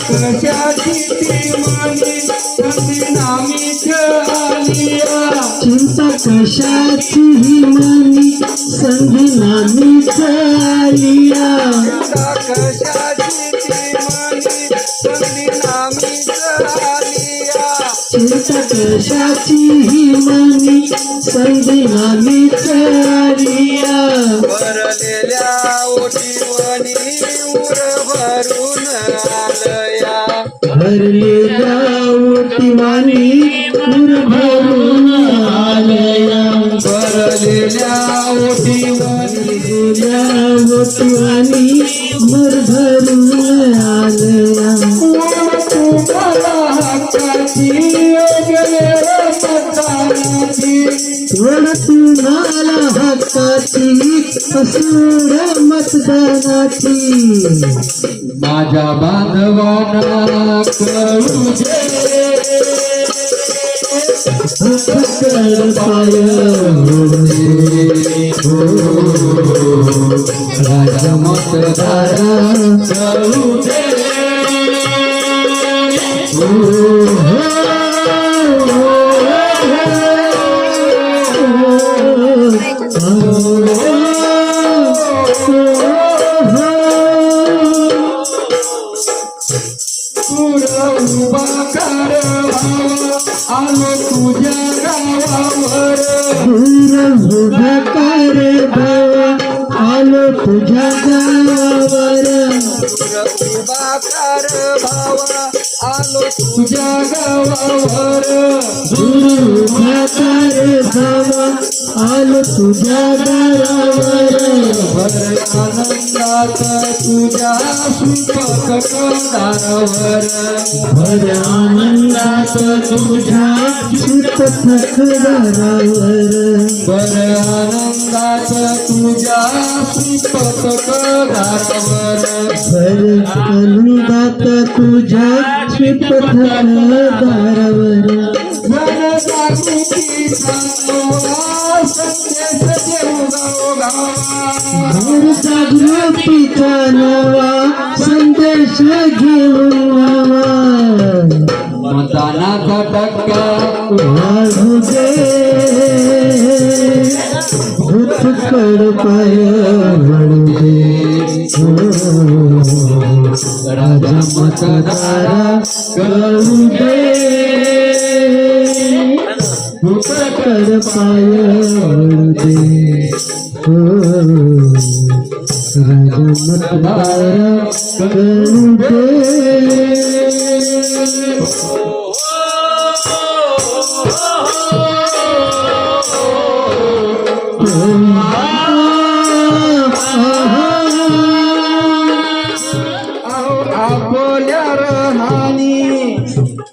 चिंता कशाची ती मानी नदी नामीच आलिया. चिंता कशाची ही मनी संधी नामी चालिया चिंता कशाची ती मानी नदी नामीच आलिया. चिंता कशाची ही मनी संधी आलया भरलेल्या मानी पूर भरून आलया भरलेल्या ओटीवणी भरून आलया. तुम्हाला हक्काची असूड मतदानाची. माझ्या बांधवाना कळू दे कर पाय राजा मतदारा कळू दे आलो तुझ्या गावावर. कर भावा आलो तुझ्या गावावर. उभा कर भावा आलो तुझ्या गावावर. कर भावा आलो तुझ्या गावावर भर आनंदात तुझ्या दारावर भर आनंदात तुझ्या सुपथकदारावर भर आनंदात तुझ्या दारावर भर आनंदात तुझ्या सुपथकदारावर जनजागृतीचा संदेश देऊ गावा जागृतीचा नवा संदेश घेऊन मताना घटका वाढू दे भूतकड पाय वळू दे राजा मतदारा कळू दे। पायते पाय वळू हो राजा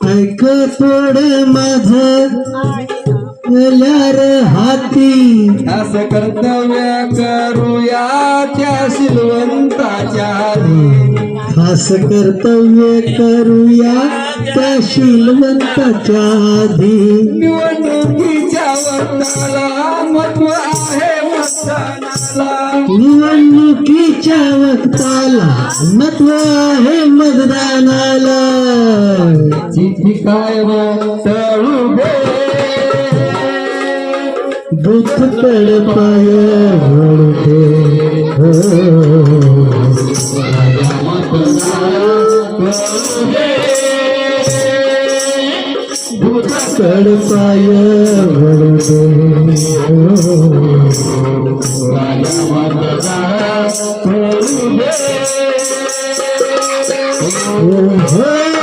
ऐक थोड माझ गल्यार हाती. असं कर्तव्य करूया त्या शिलवंताच्या. खास कर्तव्य करूया त्या शीलवंताच्या आधी. निवडणुकीच्या वक्ताला महत्त्व आहे निवडणुकीच्या वक्ताला महत्त्व आहे मतदानाला. काय तळू दुःख पाय म्हणते. दुख कड म्हणते. वळते